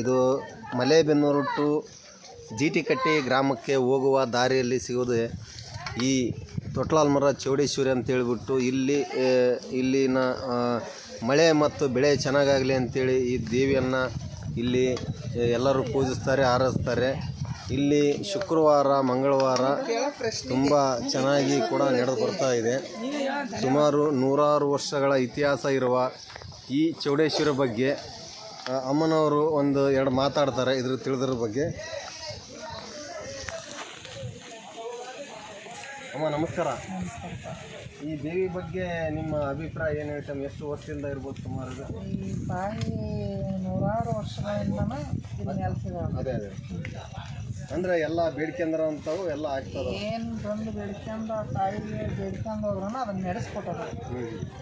ಇದು ಮಲೇಬೆನ್ನೂರು ಟು ಜೀಟಿಕಟ್ಟಿ ಗ್ರಾಮಕ್ಕೆ ಹೋಗುವ ದಾರಿಯಲ್ಲಿ ಸಿಗೋದು ಈ ತೊಟ್ಲಾಲ್ ಮರ ಚೌಡೇಶ್ವರಿ ಅಂತ ಹೇಳ್ಬಿಟ್ಟು ಇಲ್ಲಿ ಇಲ್ಲಿನ ಮಳೆ ಮತ್ತು ಬೆಳೆ ಚೆನ್ನಾಗಾಗಲಿ ಅಂತೇಳಿ ಈ ದೇವಿಯನ್ನು ಇಲ್ಲಿ ಎಲ್ಲರೂ ಪೂಜಿಸ್ತಾರೆ, ಆರಾಧಿಸ್ತಾರೆ. ಇಲ್ಲಿ ಶುಕ್ರವಾರ, ಮಂಗಳವಾರ ತುಂಬ ಚೆನ್ನಾಗಿ ಕೂಡ ನಡೆದು ಬರ್ತಾ ಇದೆ. ಸುಮಾರು ನೂರಾರು ವರ್ಷಗಳ ಇತಿಹಾಸ ಇರುವ ಈ ಚೌಡೇಶ್ವರಿ ಬಗ್ಗೆ ಅಮ್ಮನವರು ಒಂದು ಎರಡು ಮಾತಾಡ್ತಾರೆ ಇದ್ರ ತಿಳಿದ್ರ ಬಗ್ಗೆ. ಅಮ್ಮ ನಮಸ್ಕಾರ. ಈ ದೇವಿ ಬಗ್ಗೆ ನಿಮ್ಮ ಅಭಿಪ್ರಾಯ ಏನು? ಹೇಳ್ತಾ ಎಷ್ಟು ವರ್ಷದಿಂದ ಇರ್ಬೋದು ಸುಮಾರು ಈ ತಾಯಿ ನೂರಾರು ವರ್ಷಗಳಿಂದನೂ ಅದೇ ಅದೇ ಅಂದ್ರೆ ಎಲ್ಲ ಬೇಡ್ಕೆಂದ್ರ ಅಂತವು ಎಲ್ಲ ಆಗ್ತದೆ ಏನು ಬಂದು ಬೇಡ್ಕೊಂಡ ಆ ತಾಯಿಗೆ ಬೇಡ್ಕೊಂಡು ಹೋದ್ರೂ ಅದನ್ನ ನಡೆಸ್ಕೊಟ್ಟದ.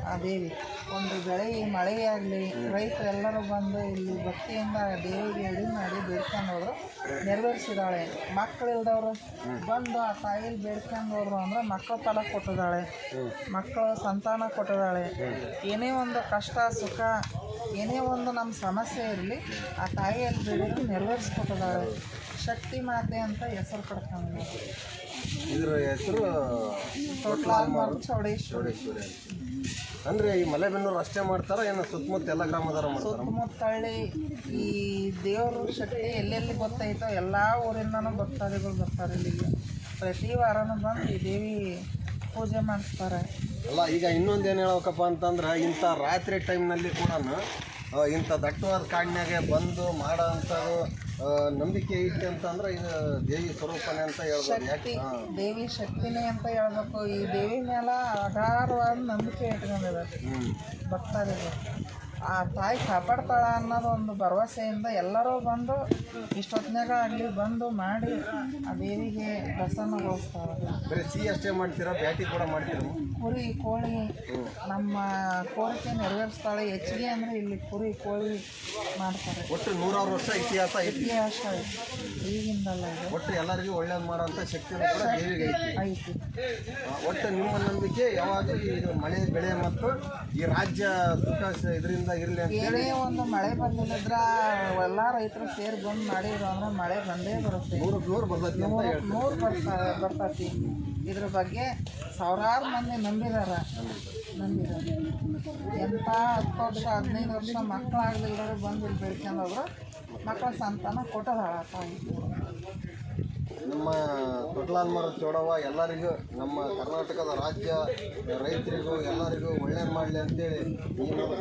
ಆ ದೇವಿ. ಒಂದು ಬೆಳೆ ಮಳೆ ಆಗಲಿ ರೈತರು ಎಲ್ಲರೂ ಬಂದು ಇಲ್ಲಿ ಭಕ್ತಿಯಿಂದ ಆ ದೇವಿಗೆ ಅಡಿ ಮಾಡಿ ಬೇಡ್ಕೊಂಡು ಹೋದ್ರು ನೆರವೇರಿಸಿದಾಳೆ. ಮಕ್ಕಳಿಲ್ದವ್ರು ಬಂದು ಆ ತಾಯಿಲಿ ಬೇಡ್ಕೊಂಡು ಹೋದ್ರು ಅಂದ್ರೆ ಮಕ್ಕಳ ಫಲ ಕೊಟ್ಟಿದ್ದಾಳೆ. ಮಕ್ಕಳ ಸಂತಾನ ಕೊಟ್ಟಿದ್ದಾಳೆ. ಏನೇ ಒಂದು ಕಷ್ಟ ಸುಖ ಏನೇ ಒಂದು ನಮ್ಮ ಸಮಸ್ಯೆ ಇರಲಿ ಆ ತಾಯಿಯಲ್ಲಿ ಬೇಡಿದ್ರು ನೆರವೇರಿಸ್ಕೊಟ್ಟಿದ್ದಾಳೆ. ಶಕ್ತಿ ಮಾತೆ ಅಂತ ಹೆಸರು ಪಡ್ಕೊಂಡು ಇದರ ಹೆಸರು ಚೌಡೇಶ್ವರಿ ಅಂದ್ರೆ ಈ ಮಲೆಬೆನ್ನೂರು ಅಷ್ಟೇ ಮಾಡ್ತಾರ ಏನು ಸುತ್ತಮುತ್ತ ಎಲ್ಲ ಗ್ರಾಮದಾರ ಮಾಡ್ತಾರ? ಈ ದೇವ್ರ ಶಕ್ತಿ ಎಲ್ಲೆಲ್ಲಿ ಗೊತ್ತೈತೋ ಎಲ್ಲ ಊರಿಂದನೂ ಭಕ್ತಾದಿಗಳು ಬರ್ತಾರೆ ಇಲ್ಲಿಗೆ. ಪ್ರತಿ ವಾರನೂ ಬಂದು ಈ ದೇವಿ ಪೂಜೆ ಮಾಡಿಸ್ತಾರೆ. ಅಲ್ಲ ಈಗ ಇನ್ನೊಂದು ಏನು ಹೇಳ್ಬೇಕಪ್ಪ ಅಂತಂದ್ರೆ ಇಂಥ ರಾತ್ರಿ ಟೈಮ್ನಲ್ಲಿ ಕೂಡ ಇಂಥ ದಟ್ಟವಾದ ಕಾಡಿನಾಗೆ ಬಂದು ಮಾಡೋ ಅಂಥದ್ದು ನಂಬಿಕೆ ಐತಿ ಅಂತಂದ್ರೆ ಇದು ದೇವಿ ಸ್ವರೂಪನೇ ಅಂತ ಹೇಳ್ಬೋದು. ಯಾಕೆ? ದೇವಿ ಶಕ್ತಿನೇ ಅಂತ ಹೇಳ್ಬೇಕು. ಈ ದೇವಿ ಮೇಲೆ ಅಗಾರವಾದ ನಂಬಿಕೆ ಇಟ್ಕೊಂಡಿದ್ದಾರೆ. ಭಕ್ತರಿಗೆ ಆ ತಾಯಿ ಕಾಪಾಡ್ತಾಳ ಅನ್ನೋದು ಒಂದು ಭರವಸೆಯಿಂದ ಎಲ್ಲರೂ ಬಂದು ಇಷ್ಟೊತ್ತಿನಾಗ ಆಗಲಿ ಬಂದು ಮಾಡಿ ಆ ದೇವಿಗೆ ಪ್ರಸನ್ನಗೊಳಿಸ್ತಾರೆ ಬರೀ ಸಿಹಿ ಅಷ್ಟೇ ಮಾಡ್ತೀರಾ? ಬ್ಯಾಟಿ ಕೂಡ ಮಾಡ್ತೀರಾ? ಕುರಿ ಕೋಳಿ ನಮ್ಮ ಕೋರಿಕೆ ನೆರವೇರಿಸ್ತಾಳೆ. ಹೆಚ್ಚಿಗೆ ಅಂದರೆ ಇಲ್ಲಿ ಕುರಿ ಕೋಳಿ ಮಾಡ್ತಾರೆ. ಒಟ್ಟು ನೂರಾರು ವರ್ಷ ಇತಿಹಾಸ ಐತಿ. ಇತಿಹಾಸ. ಈಗಿಂದಲ್ಲ ಇದು. ಒಟ್ಟು ಎಲ್ಲರಿಗೂ ಒಳ್ಳೇದು ಮಾಡೋಂಥ ಶಕ್ತಿ ಕೂಡ ದೇವಿಗೆ ಐತಿ. ಐತಿ. ಆ, ಒಟ್ಟು ನಿಮ್ಮ ನಂಬಿಕೆ ಯಾವಾಗಲೂ ಇದು ಮಳೆ ಬೆಳೆ ಮತ್ತು ಈ ರಾಜ್ಯ ಸುಖ ಇದರಿಂದ ಇರಲಿ ಏನೇ ಒಂದು ಮಳೆ ಬಂದಿಲ್ಲದ್ರ ಎಲ್ಲ ರೈತರು ಸೇರಿ ಬಂದು ಮಾಡಿದ್ರು ಅಂದ್ರೆ ಮಳೆ ಬಂದೇ ಬರುತ್ತೆ. ನೂರಕ್ಕೆ ನೂರು ಬರ್ತೈತಿ ಅಂತ ಹೇಳ್ತಾರೆ. ನೂರು ಬರ್ತಾರೆ ಬರ್ತೈತಿ. ಇದ್ರ ಬಗ್ಗೆ ಸಾವಿರಾರು ಮಂದಿ ನಂಬಿದಾರ. ನಂಬಿದಾರೆ. ಎಂಥ ಹತ್ತು ವರ್ಷ ಹದಿನೈದು ವರ್ಷ ಮಕ್ಕಳಾಗ್ಲಿಲ್ಲದ್ರೆ ಬಂದು ಇಲ್ಲಿ ಬೆಳ್ಕೊಂಡು ಹೋದ್ರು ಮಕ್ಕಳ ಸಂತಾನ ಕೊಟ್ಟದ ನಮ್ಮ ತೊಟ್ಲಾಲ್ಮರ ಚೋಡವ್ವ ಎಲ್ಲರಿಗೂ ನಮ್ಮ ಕರ್ನಾಟಕದ ರಾಜ್ಯ ರೈತರಿಗೂ ಎಲ್ಲರಿಗೂ ಒಳ್ಳೇದು ಮಾಡಲಿ ಅಂತೇಳಿ ಈ ಮೂಲಕ